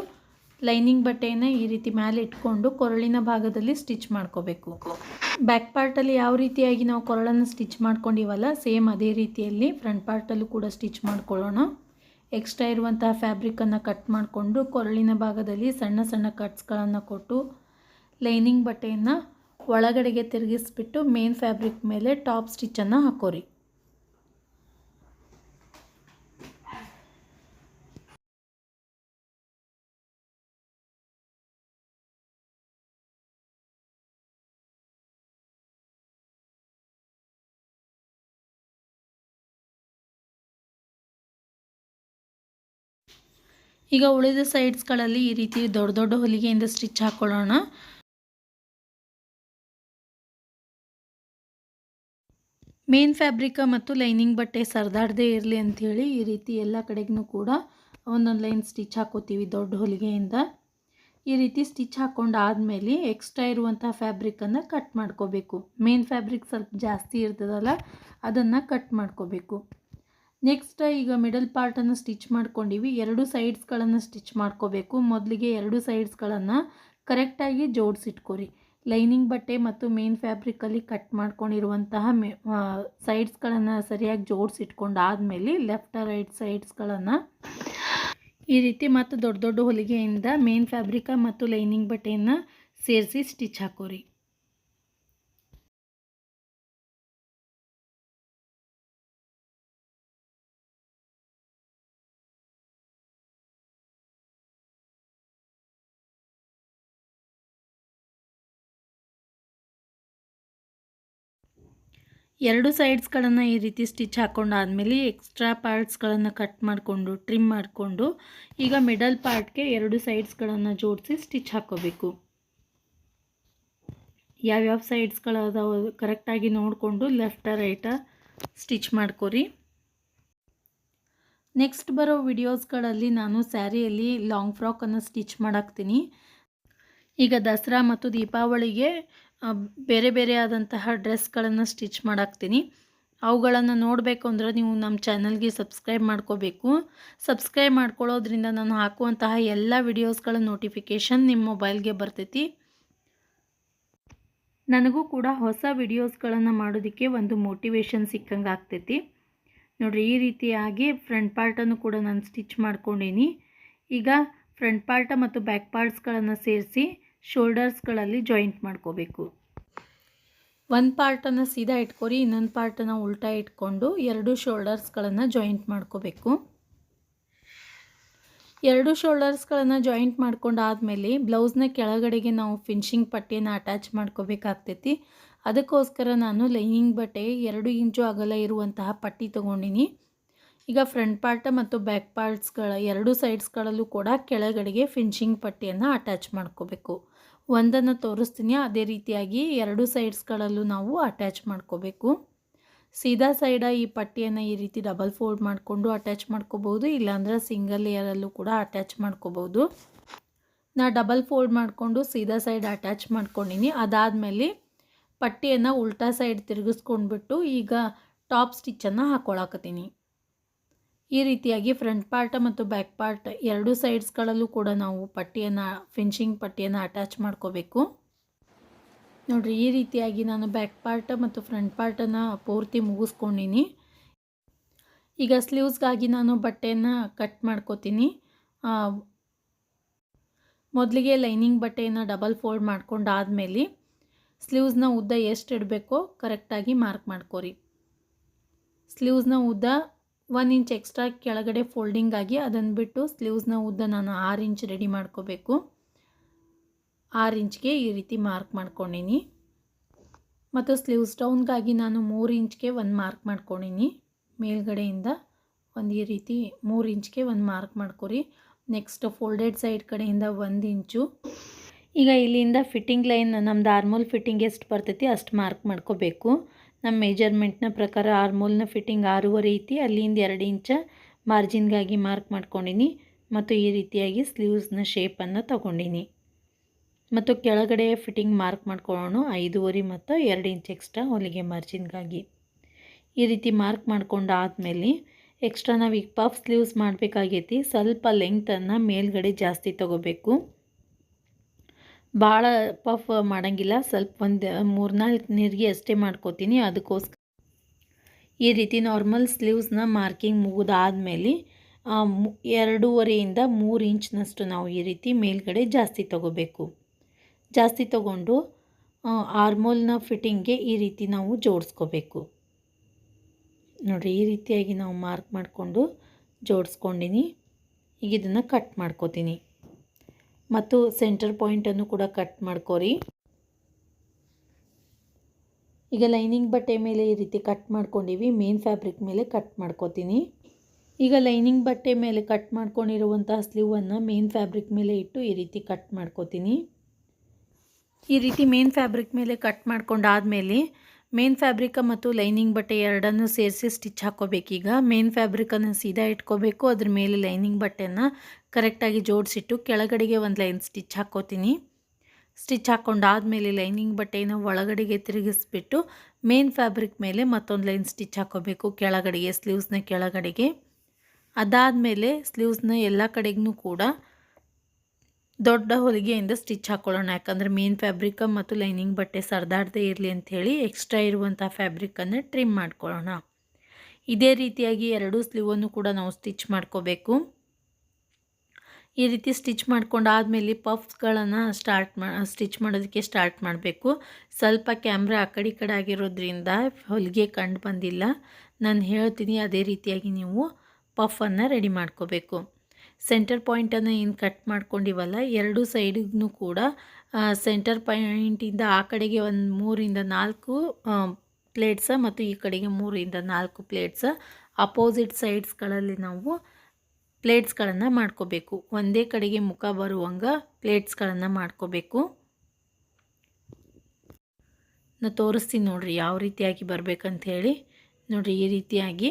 ಲೈನಿಂಗ್ ಬಟ್ಟೆಯನ್ನು ಈ ರೀತಿ ಮೇಲೆ ಇಟ್ಕೊಂಡು ಕೊರಳಿನ ಭಾಗದಲ್ಲಿ ಸ್ಟಿಚ್ ಮಾಡ್ಕೋಬೇಕು. ಬ್ಯಾಕ್ ಪಾರ್ಟಲ್ಲಿ ಯಾವ ರೀತಿಯಾಗಿ ನಾವು ಕೊರಳನ್ನು ಸ್ಟಿಚ್ ಮಾಡ್ಕೊಂಡಿವಲ್ಲ ಸೇಮ್ ಅದೇ ರೀತಿಯಲ್ಲಿ ಫ್ರಂಟ್ ಪಾರ್ಟಲ್ಲೂ ಕೂಡ ಸ್ಟಿಚ್ ಮಾಡ್ಕೊಳ್ಳೋಣ. ಎಕ್ಸ್ಟ್ರಾ ಇರುವಂತಹ ಫ್ಯಾಬ್ರಿಕ್ಕನ್ನು ಕಟ್ ಮಾಡಿಕೊಂಡು ಕೊರಳಿನ ಭಾಗದಲ್ಲಿ ಸಣ್ಣ ಸಣ್ಣ ಕಟ್ಸ್ಗಳನ್ನು ಕೊಟ್ಟು ಲೈನಿಂಗ್ ಬಟ್ಟೆಯನ್ನು ಒಳಗಡೆಗೆ ತಿರುಗಿಸ್ಬಿಟ್ಟು ಮೇನ್ ಫ್ಯಾಬ್ರಿಕ್ ಮೇಲೆ ಟಾಪ್ ಸ್ಟಿಚ್ಚನ್ನು ಹಾಕೋರಿ. ಈಗ ಉಳಿದ ಸೈಡ್ಸ್ಗಳಲ್ಲಿ ಈ ರೀತಿ ದೊಡ್ಡ ದೊಡ್ಡ ಹೊಲಿಗೆಯಿಂದ ಸ್ಟಿಚ್ ಹಾಕ್ಕೊಳ್ಳೋಣ ಮೇನ್ ಫ್ಯಾಬ್ರಿಕ ಮತ್ತು ಲೈನಿಂಗ್ ಬಟ್ಟೆ ಸರ್ದಾಡದೇ ಇರಲಿ ಅಂಥೇಳಿ ಈ ರೀತಿ ಎಲ್ಲ ಕಡೆಗೂ ಕೂಡ ಒಂದೊಂದು ಲೈನ್ ಸ್ಟಿಚ್ ಹಾಕೋತೀವಿ ದೊಡ್ಡ ಹೊಲಿಗೆಯಿಂದ. ಈ ರೀತಿ ಸ್ಟಿಚ್ ಹಾಕ್ಕೊಂಡು ಆದಮೇಲೆ ಎಕ್ಸ್ಟ್ರಾ ಇರುವಂಥ ಫ್ಯಾಬ್ರಿಕನ್ನು ಕಟ್ ಮಾಡ್ಕೋಬೇಕು. ಮೇನ್ ಫ್ಯಾಬ್ರಿಕ್ ಸ್ವಲ್ಪ ಜಾಸ್ತಿ ಇರ್ತದಲ್ಲ, ಅದನ್ನು ಕಟ್ ಮಾಡ್ಕೋಬೇಕು. ನೆಕ್ಸ್ಟ್ ಈಗ ಮಿಡಲ್ ಪಾರ್ಟನ್ನು ಸ್ಟಿಚ್ ಮಾಡ್ಕೊಂಡಿವಿ. ಎರಡು ಸೈಡ್ಸ್ಗಳನ್ನು ಸ್ಟಿಚ್ ಮಾಡ್ಕೋಬೇಕು. ಮೊದಲಿಗೆ ಎರಡು ಸೈಡ್ಸ್ಗಳನ್ನು ಕರೆಕ್ಟಾಗಿ ಜೋಡಿಸಿಟ್ಕೊರಿ. ಲೈನಿಂಗ್ ಬಟ್ಟೆ ಮತ್ತು ಮೇನ್ ಫ್ಯಾಬ್ರಿಕಲ್ಲಿ ಕಟ್ ಮಾಡ್ಕೊಂಡಿರುವಂತಹ ಮೆ ಸೈಡ್ಸ್ಗಳನ್ನು ಸರಿಯಾಗಿ ಜೋಡಿಸಿಟ್ಕೊಂಡು ಆದಮೇಲೆ ಲೆಫ್ಟ್ ರೈಟ್ ಸೈಡ್ಸ್ಗಳನ್ನು ಈ ರೀತಿ ಮತ್ತು ದೊಡ್ಡ ದೊಡ್ಡ ಹೊಲಿಗೆಯಿಂದ ಮೇನ್ ಫ್ಯಾಬ್ರಿಕ ಮತ್ತು ಲೈನಿಂಗ್ ಬಟ್ಟೆಯನ್ನು ಸೇರಿಸಿ ಸ್ಟಿಚ್ ಹಾಕೋರಿ. ಎರಡು ಸೈಡ್ಸ್ಗಳನ್ನು ಈ ರೀತಿ ಸ್ಟಿಚ್ ಹಾಕ್ಕೊಂಡಾದ್ಮೇಲೆ ಎಕ್ಸ್ಟ್ರಾ ಪಾರ್ಟ್ಸ್ಗಳನ್ನು ಕಟ್ ಮಾಡಿಕೊಂಡು ಟ್ರಿಮ್ ಮಾಡಿಕೊಂಡು, ಈಗ ಮಿಡಲ್ ಪಾರ್ಟ್ಗೆ ಎರಡು ಸೈಡ್ಸ್ಗಳನ್ನು ಜೋಡಿಸಿ ಸ್ಟಿಚ್ ಹಾಕ್ಕೋಬೇಕು ಯಾವ್ಯಾವ ಸೈಡ್ಸ್ಗಳು ಅದಾವೆ ಕರೆಕ್ಟಾಗಿ ನೋಡಿಕೊಂಡು ಲೆಫ್ಟ ರೈಟ ಸ್ಟಿಚ್ ಮಾಡ್ಕೊರಿ. ನೆಕ್ಸ್ಟ್ ಬರೋ ವಿಡಿಯೋಸ್ಗಳಲ್ಲಿ ನಾನು ಸ್ಯಾರಿಯಲ್ಲಿ ಲಾಂಗ್ ಫ್ರಾಕನ್ನು ಸ್ಟಿಚ್ ಮಾಡಾಕ್ತೀನಿ. ಈಗ ದಸರಾ ಮತ್ತು ದೀಪಾವಳಿಗೆ ಬೇರೆ ಬೇರೆ ಆದಂತಹ ಡ್ರೆಸ್ಗಳನ್ನು ಸ್ಟಿಚ್ ಮಾಡಾಕ್ತೀನಿ. ಅವುಗಳನ್ನು ನೋಡಬೇಕು ಅಂದ್ರೆ ನೀವು ನಮ್ಮ ಚಾನಲ್ಗೆ ಸಬ್ಸ್ಕ್ರೈಬ್ ಮಾಡ್ಕೋಬೇಕು. ಸಬ್ಸ್ಕ್ರೈಬ್ ಮಾಡ್ಕೊಳ್ಳೋದ್ರಿಂದ ನಾನು ಹಾಕುವಂತಹ ಎಲ್ಲ ವಿಡಿಯೋಸ್ಗಳ ನೋಟಿಫಿಕೇಷನ್ ನಿಮ್ಮ ಮೊಬೈಲ್ಗೆ ಬರ್ತೈತಿ. ನನಗೂ ಕೂಡ ಹೊಸ ವಿಡಿಯೋಸ್ಗಳನ್ನು ಮಾಡೋದಕ್ಕೆ ಒಂದು ಮೋಟಿವೇಶನ್ ಸಿಕ್ಕಂಗೆ ಆಗ್ತೈತಿ. ನೋಡಿರಿ, ಈ ರೀತಿಯಾಗಿ ಫ್ರಂಟ್ ಪಾರ್ಟನ್ನು ಕೂಡ ನಾನು ಸ್ಟಿಚ್ ಮಾಡ್ಕೊಂಡೀನಿ. ಈಗ ಫ್ರಂಟ್ ಪಾರ್ಟ ಮತ್ತು ಬ್ಯಾಕ್ ಪಾರ್ಟ್ಸ್ಗಳನ್ನು ಸೇರಿಸಿ ಶೋಲ್ಡರ್ಸ್ಗಳಲ್ಲಿ ಜಾಯಿಂಟ್ ಮಾಡ್ಕೋಬೇಕು. ಒಂದು ಪಾರ್ಟನ್ನು ಸೀದಾ ಇಟ್ಕೊರಿ, ಇನ್ನೊಂದು ಪಾರ್ಟನ್ನು ಉಲ್ಟಾ ಇಟ್ಕೊಂಡು ಎರಡು ಶೋಲ್ಡರ್ಸ್ಗಳನ್ನು ಜಾಯಿಂಟ್ ಮಾಡ್ಕೋಬೇಕು. ಎರಡು ಶೋಲ್ಡರ್ಸ್ಗಳನ್ನು ಜಾಯಿಂಟ್ ಮಾಡ್ಕೊಂಡಾದಮೇಲೆ ಬ್ಲೌಸ್ನ ಕೆಳಗಡೆಗೆ ನಾವು ಫಿನಿಶಿಂಗ್ ಪಟ್ಟಿಯನ್ನು ಅಟ್ಯಾಚ್ ಮಾಡ್ಕೋಬೇಕಾಗ್ತೈತಿ. ಅದಕ್ಕೋಸ್ಕರ ನಾನು ಲೈನಿಂಗ್ ಬಟ್ಟೆ ಎರಡು ಇಂಚು ಅಗಲ ಇರುವಂತಹ ಪಟ್ಟಿ ತೊಗೊಂಡಿನಿ. ಈಗ ಫ್ರಂಟ್ ಪಾರ್ಟ ಮತ್ತು ಬ್ಯಾಕ್ ಪಾರ್ಟ್ಸ್ಗಳ ಎರಡು ಸೈಡ್ಸ್ಗಳಲ್ಲೂ ಕೂಡ ಕೆಳಗಡೆಗೆ ಫಿನಿಶಿಂಗ್ ಪಟ್ಟಿಯನ್ನು ಅಟ್ಯಾಚ್ ಮಾಡ್ಕೋಬೇಕು. ಒಂದನ್ನು ತೋರಿಸ್ತೀನಿ. ಅದೇ ರೀತಿಯಾಗಿ ಎರಡು ಸೈಡ್ಸ್ಗಳಲ್ಲೂ ನಾವು ಅಟ್ಯಾಚ್ ಮಾಡ್ಕೋಬೇಕು. ಸೀದಾ ಸೈಡ ಈ ಪಟ್ಟಿಯನ್ನು ಈ ರೀತಿ ಡಬಲ್ ಫೋಲ್ಡ್ ಮಾಡಿಕೊಂಡು ಅಟ್ಯಾಚ್ ಮಾಡ್ಕೋಬೋದು ಇಲ್ಲಾಂದ್ರೆ ಸಿಂಗಲ್ ಲೇಯರಲ್ಲೂ ಕೂಡ ಅಟ್ಯಾಚ್ ಮಾಡ್ಕೋಬೋದು ನಾ ಡಬಲ್ ಫೋಲ್ಡ್ ಮಾಡಿಕೊಂಡು ಸೀದಾ ಸೈಡ್ ಅಟ್ಯಾಚ್ ಮಾಡ್ಕೊಂಡಿನಿ. ಅದಾದಮೇಲೆ ಪಟ್ಟಿಯನ್ನು ಉಲ್ಟಾ ಸೈಡ್ ತಿರುಗಿಸ್ಕೊಂಡ್ಬಿಟ್ಟು ಈಗ ಟಾಪ್ ಸ್ಟಿಚ್ಚನ್ನು ಹಾಕ್ಕೊಳಕತ್ತೀನಿ ಈ ರೀತಿಯಾಗಿ ಫ್ರಂಟ್ ಪಾರ್ಟ್ ಮತ್ತು ಬ್ಯಾಕ್ ಪಾರ್ಟ್ ಎರಡು ಸೈಡ್ಸ್ಗಳಲ್ಲೂ ಕೂಡ ನಾವು ಪಟ್ಟಿಯನ್ನು, ಫಿನಿಶಿಂಗ್ ಪಟ್ಟಿಯನ್ನು ಅಟ್ಯಾಚ್ ಮಾಡ್ಕೋಬೇಕು. ನೋಡಿರಿ, ಈ ರೀತಿಯಾಗಿ ನಾನು ಬ್ಯಾಕ್ ಪಾರ್ಟ್ ಮತ್ತು ಫ್ರಂಟ್ ಪಾರ್ಟನ್ನು ಪೂರ್ತಿ ಮುಗಿಸ್ಕೊಂಡಿನಿ. ಈಗ ಸ್ಲೀವ್ಸ್ಗಾಗಿ ನಾನು ಬಟ್ಟೆಯನ್ನು ಕಟ್ ಮಾಡ್ಕೋತೀನಿ. ಮೊದಲಿಗೆ ಲೈನಿಂಗ್ ಬಟ್ಟೆಯನ್ನು ಡಬಲ್ ಫೋಲ್ಡ್ ಮಾಡ್ಕೊಂಡಾದ್ಮೇಲೆ ಸ್ಲೀವ್ಸ್ನ ಉದ್ದ ಎಷ್ಟು ಇಡಬೇಕೋ ಕರೆಕ್ಟಾಗಿ ಮಾರ್ಕ್ ಮಾಡ್ಕೋರಿ. ಸ್ಲೀವ್ಸ್ನ ಉದ್ದ ಒನ್ ಇಂಚ್ ಎಕ್ಸ್ಟ್ರಾ ಕೆಳಗಡೆ ಫೋಲ್ಡಿಂಗ್ ಆಗಿ ಅದನ್ನು ಬಿಟ್ಟು ಸ್ಲೀವ್ಸ್ನ ಉದ್ದ ನಾನು ಆರು ಇಂಚ್ ರೆಡಿ ಮಾಡ್ಕೋಬೇಕು. ಆರು ಇಂಚ್ಗೆ ಈ ರೀತಿ ಮಾರ್ಕ್ ಮಾಡ್ಕೊಂಡಿನಿ. ಮತ್ತು ಸ್ಲೀವ್ಸ್ ಡೌನ್ಗಾಗಿ ನಾನು ಮೂರು ಇಂಚ್ಗೆ ಒಂದು ಮಾರ್ಕ್ ಮಾಡ್ಕೊಂಡಿನಿ. ಮೇಲ್ಗಡೆಯಿಂದ ಒಂದು ಈ ರೀತಿ ಮೂರು ಇಂಚ್ಗೆ ಒಂದು ಮಾರ್ಕ್ ಮಾಡ್ಕೊರಿ. ನೆಕ್ಸ್ಟ್ ಫೋಲ್ಡೆಡ್ ಸೈಡ್ ಕಡೆಯಿಂದ ಒಂದು ಇಂಚು. ಈಗ ಇಲ್ಲಿಂದ ಫಿಟ್ಟಿಂಗ್ ಲೈನ್ ನಮ್ಮದು ಆರ್ಮೋಲ್ ಫಿಟ್ಟಿಂಗ್ ಎಷ್ಟು ಬರ್ತೈತಿ ಅಷ್ಟು ಮಾರ್ಕ್ ಮಾಡ್ಕೋಬೇಕು. ನಮ್ಮ ಮೆಜರ್ಮೆಂಟ್ನ ಪ್ರಕಾರ ಆರ್ಮೋಲ್ನ ಫಿಟ್ಟಿಂಗ್ ಆರೂವರೆ ಐತಿ. ಅಲ್ಲಿಂದ ಎರಡು ಇಂಚ ಮಾರ್ಜಿನ್ಗಾಗಿ ಮಾರ್ಕ್ ಮಾಡ್ಕೊಂಡಿನಿ. ಮತ್ತು ಈ ರೀತಿಯಾಗಿ ಸ್ಲೀವ್ಸ್ನ ಶೇಪನ್ನು ತಗೊಂಡಿನಿ. ಮತ್ತು ಕೆಳಗಡೆ ಫಿಟ್ಟಿಂಗ್ ಮಾರ್ಕ್ ಮಾಡ್ಕೊಳ್ಳೋಣ. ಐದೂವರೆ ಮತ್ತು ಎರಡು ಇಂಚ್ ಎಕ್ಸ್ಟ್ರಾ ಹೊಲಿಗೆ ಮಾರ್ಜಿನ್ಗಾಗಿ ಈ ರೀತಿ ಮಾರ್ಕ್ ಮಾಡ್ಕೊಂಡು ಆದಮೇಲೆ ಎಕ್ಸ್ಟ್ರಾ ನಾವೀಗ ಪಫ್ ಸ್ಲೀವ್ಸ್ ಮಾಡಬೇಕಾಗೈತಿ. ಸ್ವಲ್ಪ ಲೆಂಗ್ತನ್ನು ಮೇಲ್ಗಡೆ ಜಾಸ್ತಿ ತೊಗೋಬೇಕು. ಭಾಳ ಪಫ್ ಮಾಡೋಂಗಿಲ್ಲ. ಸ್ವಲ್ಪ ಒಂದು ಮೂರ್ನಾಲ್ಕು ನೀರಿಗೆ ಅಷ್ಟೇ ಮಾಡ್ಕೋತೀನಿ. ಅದಕ್ಕೋಸ್ಕರ ಈ ರೀತಿ ನಾರ್ಮಲ್ ಸ್ಲೀವ್ಸ್ನ ಮಾರ್ಕಿಂಗ್ ಮುಗಿದಾದ್ಮೇಲೆ ಎರಡೂವರೆಯಿಂದ ಮೂರು ಇಂಚ್ನಷ್ಟು ನಾವು ಈ ರೀತಿ ಮೇಲ್ಗಡೆ ಜಾಸ್ತಿ ತಗೋಬೇಕು. ಜಾಸ್ತಿ ತಗೊಂಡು ಆರ್ಮೋಲ್ನ ಫಿಟ್ಟಿಂಗ್ಗೆ ಈ ರೀತಿ ನಾವು ಜೋಡಿಸ್ಕೋಬೇಕು. ನೋಡಿರಿ, ಈ ರೀತಿಯಾಗಿ ನಾವು ಮಾರ್ಕ್ ಮಾಡಿಕೊಂಡು ಜೋಡಿಸ್ಕೊಂಡಿನಿ. ಈಗ ಇದನ್ನು ಕಟ್ ಮಾಡ್ಕೋತೀನಿ. ಮತ್ತು ಸೆಂಟರ್ ಪಾಯಿಂಟನ್ನು ಕೂಡ ಕಟ್ ಮಾಡ್ಕೋರಿ. ಈಗ ಲೈನಿಂಗ್ ಬಟ್ಟೆ ಮೇಲೆ ಈ ರೀತಿ ಕಟ್ ಮಾಡ್ಕೊಂಡಿವಿ. ಮೇನ್ ಫ್ಯಾಬ್ರಿಕ್ ಮೇಲೆ ಕಟ್ ಮಾಡ್ಕೋತೀನಿ. ಈಗ ಲೈನಿಂಗ್ ಬಟ್ಟೆ ಮೇಲೆ ಕಟ್ ಮಾಡ್ಕೊಂಡಿರುವಂತಹ ಸ್ಲೀವನ್ನು ಮೇನ್ ಫ್ಯಾಬ್ರಿಕ್ ಮೇಲೆ ಇಟ್ಟು ಈ ರೀತಿ ಕಟ್ ಮಾಡ್ಕೋತೀನಿ. ಈ ರೀತಿ ಮೇನ್ ಫ್ಯಾಬ್ರಿಕ್ ಮೇಲೆ ಕಟ್ ಮಾಡ್ಕೊಂಡಾದಮೇಲೆ ಮೇನ್ ಫ್ಯಾಬ್ರಿಕ ಮತ್ತು ಲೈನಿಂಗ್ ಬಟ್ಟೆ ಎರಡನ್ನೂ ಸೇರಿಸಿ ಸ್ಟಿಚ್ ಹಾಕೋಬೇಕೀಗ ಮೇನ್ ಫ್ಯಾಬ್ರಿಕನ್ನು ಸೀದಾ ಇಟ್ಕೋಬೇಕು. ಅದ್ರ ಮೇಲೆ ಲೈನಿಂಗ್ ಬಟ್ಟೆನ ಕರೆಕ್ಟಾಗಿ ಜೋಡಿಸಿಟ್ಟು ಕೆಳಗಡೆಗೆ ಒಂದು ಲೈನ್ ಸ್ಟಿಚ್ ಹಾಕೋತೀನಿ ಸ್ಟಿಚ್ ಹಾಕ್ಕೊಂಡಾದಮೇಲೆ ಲೈನಿಂಗ್ ಬಟ್ಟೆನ ಒಳಗಡೆಗೆ ತಿರುಗಿಸ್ಬಿಟ್ಟು ಮೇನ್ ಫ್ಯಾಬ್ರಿಕ್ ಮೇಲೆ ಮತ್ತೊಂದು ಲೈನ್ ಸ್ಟಿಚ್ ಹಾಕೋಬೇಕು ಕೆಳಗಡೆಗೆ, ಸ್ಲೀವ್ಸ್ನ ಕೆಳಗಡೆಗೆ. ಅದಾದಮೇಲೆ ಸ್ಲೀವ್ಸ್ನ ಎಲ್ಲ ಕಡೆಗೂ ಕೂಡ ದೊಡ್ಡ ಹೊಲಿಗೆಯಿಂದ ಸ್ಟಿಚ್ ಹಾಕ್ಕೊಳ್ಳೋಣ ಯಾಕಂದರೆ ಮೇನ್ ಫ್ಯಾಬ್ರಿಕ್ ಮತ್ತು ಲೈನಿಂಗ್ ಬಟ್ಟೆ ಸರ್ದಾಡದೇ ಇರಲಿ ಅಂಥೇಳಿ ಎಕ್ಸ್ಟ್ರಾ ಇರುವಂಥ ಫ್ಯಾಬ್ರಿಕನ್ನು ಟ್ರಿಮ್ ಮಾಡ್ಕೊಳ್ಳೋಣ. ಇದೇ ರೀತಿಯಾಗಿ ಎರಡೂ ಸ್ಲೀವನ್ನು ಕೂಡ ನಾವು ಸ್ಟಿಚ್ ಮಾಡ್ಕೋಬೇಕು. ಈ ರೀತಿ ಸ್ಟಿಚ್ ಮಾಡ್ಕೊಂಡಾದಮೇಲೆ ಪಫ್ಸ್ಗಳನ್ನು ಸ್ಟಾರ್ಟ್ ಮಾ ಸ್ಟಿಚ್ ಮಾಡೋದಕ್ಕೆ ಸ್ಟಾರ್ಟ್ ಮಾಡಬೇಕು. ಸ್ವಲ್ಪ ಕ್ಯಾಮ್ರಾ ಆ ಕಡೆ ಈ ಕಡೆ ಆಗಿರೋದ್ರಿಂದ ಹೊಲಿಗೆ ಕಂಡು ಬಂದಿಲ್ಲ. ನಾನು ಹೇಳ್ತೀನಿ ಅದೇ ರೀತಿಯಾಗಿ ನೀವು ಪಫನ್ನು ರೆಡಿ ಮಾಡ್ಕೋಬೇಕು. ಸೆಂಟರ್ ಪಾಯಿಂಟನ್ನು ಏನು ಕಟ್ ಮಾಡ್ಕೊಂಡಿವಲ್ಲ, ಎರಡು ಸೈಡಿಗೂ ಕೂಡ ಸೆಂಟರ್ ಪಾಯಿಂಟಿಂದ ಆ ಕಡೆಗೆ ಒಂದು ಮೂರಿಂದ ನಾಲ್ಕು ಪ್ಲೇಟ್ಸ ಮತ್ತು ಈ ಕಡೆಗೆ ಮೂರಿಂದ ನಾಲ್ಕು ಪ್ಲೇಟ್ಸ ಅಪೋಸಿಟ್ ಸೈಡ್ಸ್ಗಳಲ್ಲಿ ನಾವು ಪ್ಲೇಟ್ಸ್ಗಳನ್ನು ಮಾಡ್ಕೋಬೇಕು. ಒಂದೇ ಕಡೆಗೆ ಮುಖ ಬರುವಂಗೆ ಪ್ಲೇಟ್ಸ್ಗಳನ್ನು ಮಾಡ್ಕೋಬೇಕು. ನಾನು ತೋರಿಸ್ತೀನಿ ನೋಡಿರಿ, ಯಾವ ರೀತಿಯಾಗಿ ಬರಬೇಕಂತ ಹೇಳಿ. ನೋಡಿರಿ, ಈ ರೀತಿಯಾಗಿ.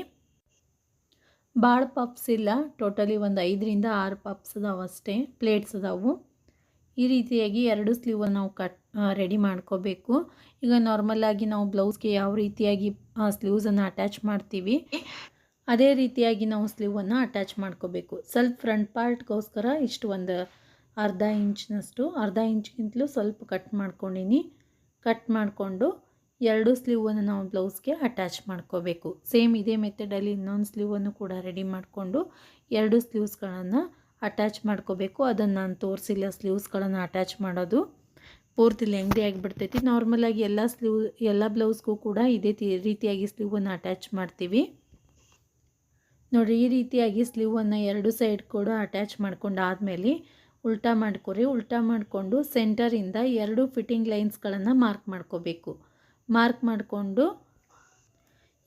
ಭಾಳ ಪಪ್ಸ್ ಇಲ್ಲ. ಟೋಟಲಿ ಒಂದು ಐದರಿಂದ ಆರು ಪಪ್ಸ್ ಅದಾವೆ ಅಷ್ಟೇ, ಪ್ಲೇಟ್ಸ್ ಅದಾವು. ಈ ರೀತಿಯಾಗಿ ಎರಡು ಸ್ಲೀವನ್ನು ನಾವು ಕಟ್ ರೆಡಿ ಮಾಡ್ಕೋಬೇಕು. ಈಗ ನಾರ್ಮಲಾಗಿ ನಾವು ಬ್ಲೌಸ್ಗೆ ಯಾವ ರೀತಿಯಾಗಿ ಸ್ಲೀವ್ಸನ್ನು ಅಟ್ಯಾಚ್ ಮಾಡ್ತೀವಿ, ಅದೇ ರೀತಿಯಾಗಿ ನಾವು ಸ್ಲೀವನ್ನು ಅಟ್ಯಾಚ್ ಮಾಡ್ಕೋಬೇಕು. ಸ್ವಲ್ಪ ಫ್ರಂಟ್ ಪಾರ್ಟ್ಗೋಸ್ಕರ ಇಷ್ಟು ಒಂದು ಅರ್ಧ ಇಂಚಿನಷ್ಟು, ಅರ್ಧ ಇಂಚ್ಗಿಂತಲೂ ಸ್ವಲ್ಪ ಕಟ್ ಮಾಡ್ಕೊಂಡಿನಿ. ಕಟ್ ಮಾಡಿಕೊಂಡು ಎರಡು ಸ್ಲೀವನ್ನು ನಾವು ಬ್ಲೌಸ್ಗೆ ಅಟ್ಯಾಚ್ ಮಾಡ್ಕೋಬೇಕು. ಸೇಮ್ ಇದೇ ಮೆಥಡಲ್ಲಿ ಇನ್ನೊಂದು ಸ್ಲೀವನ್ನು ಕೂಡ ರೆಡಿ ಮಾಡಿಕೊಂಡು ಎರಡು ಸ್ಲೀವ್ಸ್ಗಳನ್ನು ಅಟ್ಯಾಚ್ ಮಾಡ್ಕೋಬೇಕು. ಅದನ್ನು ನಾನು ತೋರಿಸಿಲ್ಲ ಸ್ಲೀವ್ಸ್ಗಳನ್ನು ಅಟ್ಯಾಚ್ ಮಾಡೋದು. ಪೂರ್ತಿ ಲೆಂಗ್ದಿ ಆಗಿಬಿಡ್ತೈತಿ. ನಾರ್ಮಲಾಗಿ ಎಲ್ಲ ಸ್ಲೀವ್, ಎಲ್ಲ ಬ್ಲೌಸ್ಗೂ ಕೂಡ ಇದೇ ರೀತಿಯಾಗಿ ಸ್ಲೀವನ್ನು ಅಟ್ಯಾಚ್ ಮಾಡ್ತೀವಿ. ನೋಡಿ, ಈ ರೀತಿಯಾಗಿ ಸ್ಲೀವನ್ನು ಎರಡು ಸೈಡ್ ಕೂಡ ಅಟ್ಯಾಚ್ ಮಾಡ್ಕೊಂಡು ಆದಮೇಲೆ ಉಲ್ಟಾ ಮಾಡ್ಕೊರಿ. ಉಲ್ಟಾ ಮಾಡಿಕೊಂಡು ಸೆಂಟರಿಂದ ಎರಡು ಫಿಟ್ಟಿಂಗ್ ಲೈನ್ಸ್ಗಳನ್ನು ಮಾರ್ಕ್ ಮಾಡ್ಕೋಬೇಕು. ಮಾರ್ಕ್ ಮಾಡಿಕೊಂಡು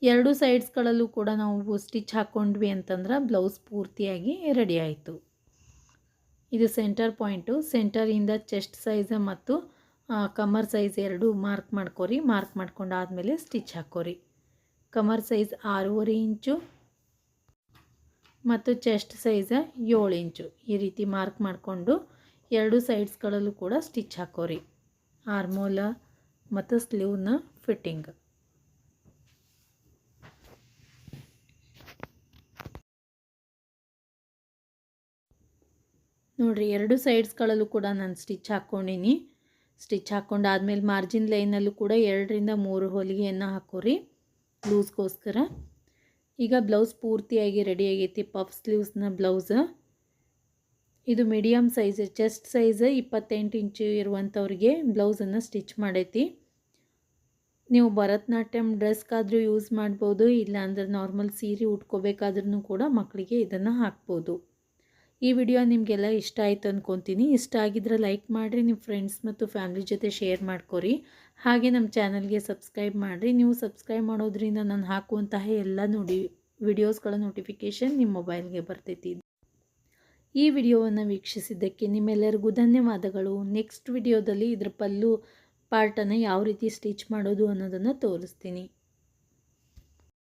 ಎರಡು ಸೈಡ್ಸ್ಗಳಲ್ಲೂ ಕೂಡ ನಾವು ಸ್ಟಿಚ್ ಹಾಕ್ಕೊಂಡ್ವಿ ಅಂತಂದ್ರೆ ಬ್ಲೌಸ್ ಪೂರ್ತಿಯಾಗಿ ರೆಡಿ ಆಯಿತು. ಇದು ಸೆಂಟರ್ ಪಾಯಿಂಟು ಸೆಂಟರಿಂದ ಚೆಸ್ಟ್ ಸೈಜ ಮತ್ತು ಕಮರ್ ಸೈಜ್ ಎರಡು ಮಾರ್ಕ್ ಮಾಡ್ಕೋರಿ ಮಾರ್ಕ್ ಮಾಡ್ಕೊಂಡಾದಮೇಲೆ ಸ್ಟಿಚ್ ಹಾಕೋರಿ. ಕಮರ್ ಸೈಜ್ ಆರೂವರೆ ಇಂಚು ಮತ್ತು ಚೆಸ್ಟ್ ಸೈಜ ಏಳು ಇಂಚು ಈ ರೀತಿ ಮಾರ್ಕ್ ಮಾಡಿಕೊಂಡು ಎರಡು ಸೈಡ್ಸ್ಗಳಲ್ಲೂ ಕೂಡ ಸ್ಟಿಚ್ ಹಾಕೋರಿ. ಆರ್ಮೋಲ ಮತ್ತು ಸ್ಲೀವ್ನ ಫಿಟ್ಟಿಂಗ್. ನೋಡಿರಿ, ಎರಡು ಸೈಡ್ಸ್ಗಳಲ್ಲೂ ಕೂಡ ನಾನು ಸ್ಟಿಚ್ ಹಾಕ್ಕೊಂಡಿನಿ ಸ್ಟಿಚ್ ಹಾಕ್ಕೊಂಡಾದ್ಮೇಲೆ ಮಾರ್ಜಿನ್ ಲೈನಲ್ಲೂ ಕೂಡ ಎರಡರಿಂದ ಮೂರು ಹೊಲಿಗೆಯನ್ನು ಹಾಕೋರಿ, ಲೂಸ್ಗೋಸ್ಕರ. ಈಗ ಬ್ಲೌಸ್ ಪೂರ್ತಿಯಾಗಿ ರೆಡಿ ಆಗೈತಿ ಪಫ್ ಸ್ಲೀವ್ಸ್ನ ಬ್ಲೌಸ್ ಇದು ಮೀಡಿಯಮ್ ಸೈಜ್ ಚೆಸ್ಟ್ ಸೈಜ್ ಇಪ್ಪತ್ತೆಂಟು ಇಂಚು ಇರುವಂಥವ್ರಿಗೆ ಬ್ಲೌಸನ್ನು ಸ್ಟಿಚ್ ಮಾಡೈತಿ. ನೀವು ಭರತನಾಟ್ಯಂ, ಡ್ರೆಸ್ಗಾದರೂ ಯೂಸ್ ಮಾಡ್ಬೋದು, ಇಲ್ಲಾಂದರೆ ನಾರ್ಮಲ್ ಸೀರೆ ಉಟ್ಕೋಬೇಕಾದ್ರೂ ಕೂಡ ಮಕ್ಕಳಿಗೆ ಇದನ್ನು ಹಾಕ್ಬೋದು. ಈ ವಿಡಿಯೋ ನಿಮಗೆಲ್ಲ ಇಷ್ಟ ಆಯಿತು ಅಂದ್ಕೊತೀನಿ ಇಷ್ಟ ಆಗಿದ್ರೆ ಲೈಕ್ ಮಾಡಿರಿ ನಿಮ್ಮ ಫ್ರೆಂಡ್ಸ್ ಮತ್ತು ಫ್ಯಾಮಿಲಿ ಜೊತೆ ಶೇರ್ ಮಾಡ್ಕೊರಿ. ಹಾಗೆ ನಮ್ಮ ಚಾನಲ್ಗೆ ಸಬ್ಸ್ಕ್ರೈಬ್ ಮಾಡಿರಿ. ನೀವು ಸಬ್ಸ್ಕ್ರೈಬ್ ಮಾಡೋದ್ರಿಂದ ನಾನು ಹಾಕುವಂತಹ ಎಲ್ಲ ನೋಡಿ, ವಿಡಿಯೋಸ್ಗಳ ನೋಟಿಫಿಕೇಷನ್ ನಿಮ್ಮ ಮೊಬೈಲ್ಗೆ ಬರ್ತೈತಿ. ಈ ವಿಡಿಯೋವನ್ನು ವೀಕ್ಷಿಸಿದ್ದಕ್ಕೆ ನಿಮ್ಮೆಲ್ಲರಿಗೂ ಧನ್ಯವಾದಗಳು. ನೆಕ್ಸ್ಟ್ ವಿಡಿಯೋದಲ್ಲಿ ಇದ್ರ ಪಲ್ಲು ಪಾರ್ಟನ್ನು ಯಾವ ರೀತಿ ಸ್ಟಿಚ್ ಮಾಡೋದು ಅನ್ನೋದನ್ನು ತೋರಿಸ್ತೀನಿ.